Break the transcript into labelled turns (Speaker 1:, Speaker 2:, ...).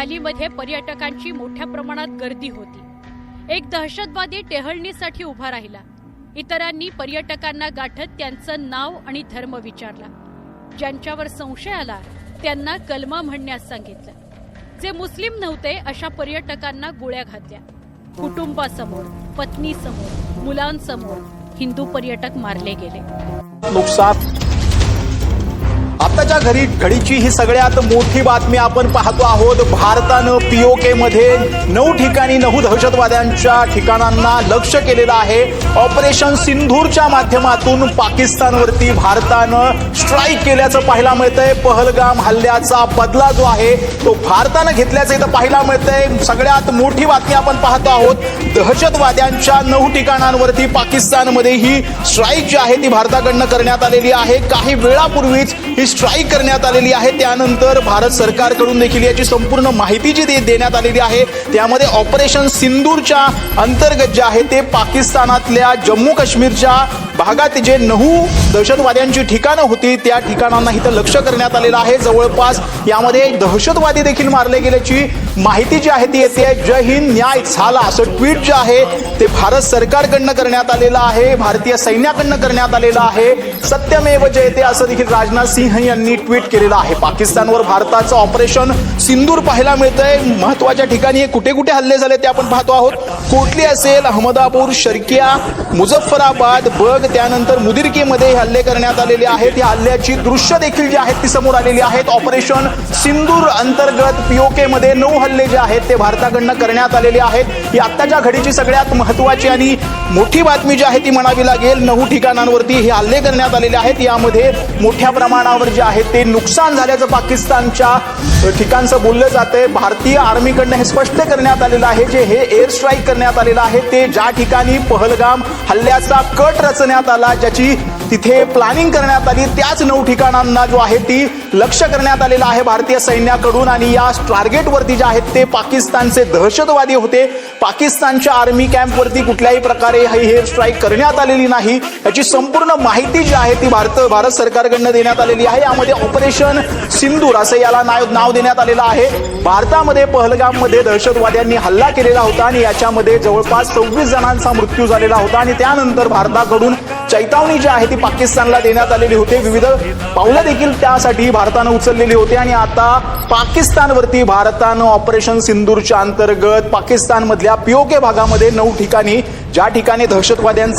Speaker 1: व्हॅलीमध्ये पर्यटकांची मोठ्या प्रमाणात गर्दी होती. एक दहशतवादी टेहळणीसाठी उभा राहिला. इतरांनी पर्यटकांना गाठत त्यांचं नाव आणि धर्म विचारला. ज्यांच्यावर संशय आला त्यांना कलमा म्हणण्यास सांगितलं. जे मुस्लिम नव्हते अशा पर्यटकांना गोळ्या घातल्या. कुटुंबासमोर पत्नीसमोर मुलांसमोर हिंदू पर्यटक मारले गेले.
Speaker 2: नुकसान आताच्या घरी घडीची ही सगळ्यात मोठी बातमी आपण पाहतो आहोत. भारतानं पीओके मध्ये नऊ ठिकाणी नऊ दहशतवाद्यांच्या ठिकाणांना लक्ष केलेलं आहे. ऑपरेशन सिंधूरच्या माध्यमातून पाकिस्तानवरती भारतानं स्ट्राईक केल्याचं पाहायला मिळतंय. पहलगाम हल्ल्याचा बदला जो आहे तो भारतानं घेतल्याचं इथं पाहायला मिळतंय. सगळ्यात मोठी बातमी आपण पाहतो आहोत. दहशतवाद्यांच्या नऊ ठिकाणांवरती पाकिस्तानमध्ये ही स्ट्राईक जी आहे ती भारताकडनं करण्यात आलेली आहे. काही वेळापूर्वीच ही स्ट्राईक करण्यात आलेली आहे. त्यानंतर भारत सरकारकडून देखील याची संपूर्ण माहिती जी दे- देण्यात आलेली आहे त्यामध्ये ऑपरेशन सिंदूरच्या अंतर्गत जे आहे ते पाकिस्तानातल्या जम्मू काश्मीरच्या भागात जे नऊ दहशतवाद्यांची ठिकाणं होती त्या ठिकाणांना इथं लक्ष करण्यात आलेलं आहे. जवळपास यामध्ये दहशतवादी देखील मारले गेल्याची माहिती जी आहे ती येते. जय हिंद न्याय झाला. असं ट्विट जे आहे ते भारत सरकारकडनं करण्यात आलेलं आहे. भारतीय सैन्याकडनं करण्यात आलेलं आहे. सत्यमेव जयते असं देखील राजनाथ सिंह यांनी ट्विट केलेलं आहे. पाकिस्तानवर भारताचं ऑपरेशन सिंदूर पाहायला मिळतंय. महत्त्वाच्या ठिकाणी कुठे कुठे हल्ले झाले ते आपण पाहतो आहोत. कोटली असेल अहमदापूर शर्किया मुझफ्फराबाद बग त्यानंतर मुदिरकीमध्ये हे हल्ले करण्यात आलेले आहेत. या हल्ल्याची दृश्य देखील जी आहेत ती समोर आलेली आहेत. ऑपरेशन सिंदूर अंतर्गत पीओकेमध्ये नऊ हल्ले जे आहेत ते भारताकडनं करण्यात आलेले आहेत. ही आत्ताच्या घडीची सगळ्यात महत्वाची आणि मोठी बातमी जी आहे ती म्हणावी लागेल नऊ ठिकाणांवरती हे हल्ले करण्यात आलेले आहेत. यामध्ये मोठ्या प्रमाणावर जे आहे ते नुकसान झाल्याचं पाकिस्तानच्या ठिकाणचं बोललं जातंय. भारतीय आर्मीकडनं हे स्पष्ट करण्यात आलेलं आहे जे हे एअर स्ट्राईक करण्यात आलेलं आहे. ते ज्या ठिकाणी पहलगाम हल्ल्याचा कट करण्यात आला ज्याची तिथे प्लॅनिंग करण्यात आली. त्याच नऊ ठिकाणांना जो आहे ती लक्ष करण्यात आलेलं आहे भारतीय सैन्याकडून. आणि या टार्गेटवरती जे आहेत ते पाकिस्तानचे दहशतवादी होते. पाकिस्तानच्या आर्मी कॅम्पवरती कुठल्याही प्रकारे ही हेअर स्ट्राईक करण्यात आलेली नाही. याची संपूर्ण माहिती जी आहे ती भारत भारत सरकारकडनं देण्यात आलेली आहे. यामध्ये ऑपरेशन सिंदूर असं याला नाव नाव देण्यात आलेलं आहे. भारतामध्ये पहलगाममध्ये दहशतवाद्यांनी हल्ला केलेला होता. आणि याच्यामध्ये जवळपास सव्वीस जणांचा मृत्यू झालेला होता. आणि त्यानंतर भारताकडून चैतावणी जी आहे ती पाकिस्तानला देण्यात आलेली होती. विविध पावलं देखील त्यासाठी भारतानं उचललेली होती. आणि आता पाकिस्तानवरती भारतानं ऑपरेशन सिंदूरच्या अंतर्गत पाकिस्तानमधल्या पीओके भागामध्ये नऊ ठिकाणी ज्या ठिकाणी दहशतवाद्यांचं